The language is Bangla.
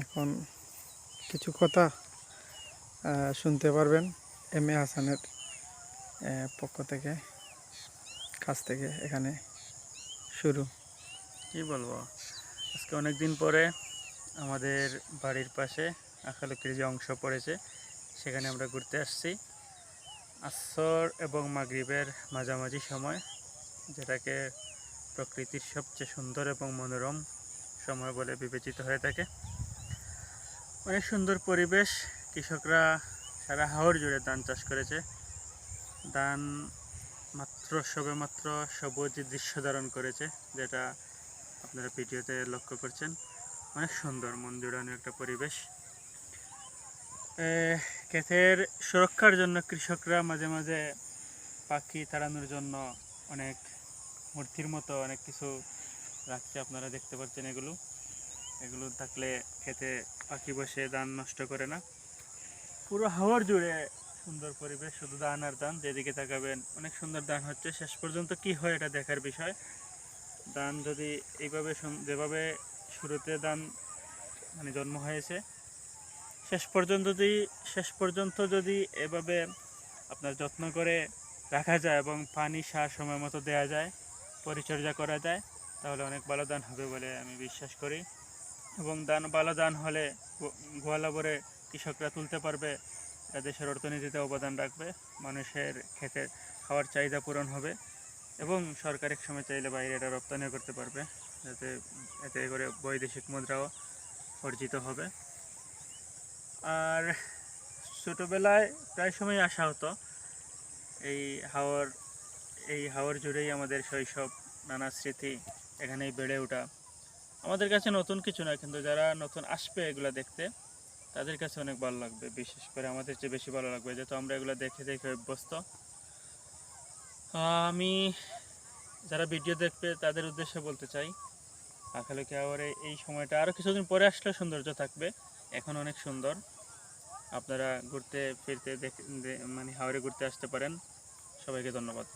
এখন কিছু কথা শুনতে পারবেন এম এ হাসানের পক্ষ থেকে, কাছ থেকে এখানে শুরু। কি বলব? আজকে অনেক দিন পরে আমাদের বাড়ির পাশে আখালুকির যে অংশ পড়েছে, সেখানে আমরা ঘুরতে আসছি। আসর এবং মাগরিবের মাঝামাঝি সময়, যেটাকে প্রকৃতির সবচেয়ে সুন্দর এবং মনোরম সময় বলে বিবেচিত হয়ে থাকে। অনেক সুন্দর পরিবেশ। কৃষকরা সারা হাওড় জুড়ে ধান চাষ করেছে। ধান মাত্র সবে মাত্র সবুজ দৃশ্য ধারণ করেছে, যেটা আপনারা ভিডিওতে লক্ষ্য করছেন। অনেক সুন্দর মন একটা পরিবেশ। ক্ষেতের সুরক্ষার জন্য কৃষকরা মাঝে মাঝে পাখি তাড়ানোর জন্য অনেক মূর্তির মতো অনেক কিছু রাখছে, আপনারা দেখতে পাচ্ছেন এগুলো। এগুলো থাকলে খেতে পাখি বসে ধান নষ্ট করে না। পুরো হাওয়ার জুড়ে সুন্দর পরিবেশ, শুধু ধান আর ধান যেদিকে তাকাবেন, অনেক সুন্দর ধান হচ্ছে। শেষ পর্যন্ত কি হয় এটা দেখার বিষয়। ধান যদি এইভাবে যেভাবে শুরুতে ধান মানে জন্ম হয়েছে, শেষ পর্যন্ত যদি, শেষ পর্যন্ত যদি এভাবে আপনার যত্ন করে রাখা যায় এবং পানি সার সময় মতো দেওয়া যায়, পরিচর্যা করা যায়, তাহলে অনেক ভালো ধান হবে বলে আমি বিশ্বাস করি। এবং দান ভালো ধান হলে গো- গোয়ালা ভরে কৃষকরা তুলতে পারবে। দেশের অর্থনীতিতে অবদান রাখবে। মানুষের খেতে খাওয়ার চাহিদা পূরণ হবে এবং সরকার এক সময় চাইলে বাইরে এটা রপ্তানিও করতে পারবে। যাতে এতে করে বৈদেশিক মুদ্রাও অর্জিত হবে। আর ছোটোবেলায় প্রায় সময় আসা হতো। এই হাওয়ার এই হাওয়ার জুড়েই আমাদের শৈশব, নানা স্মৃতি এখানেই বেড়ে ওঠা। আমাদের কাছে নতুন কিছু না, কিন্তু যারা নতুন আসবে এগুলো দেখতে, তাদের কাছে অনেক ভালো লাগবে, বিশেষ করে আমাদের চেয়ে বেশি ভালো লাগবে। যেহেতু আমরা এগুলো দেখে দেখে অভ্যস্ত আমি যারা ভিডিও দেখবে তাদের উদ্দেশ্যে বলতে চাই আখালুকি হাওয়ারে এই সময়টা আরও কিছুদিন পরে আসলে সৌন্দর্য থাকবে, এখন অনেক সুন্দর। আপনারা ঘুরতে, ফিরতে দেখ মানে হাওড়ে ঘুরতে আসতে পারেন। সবাইকে ধন্যবাদ।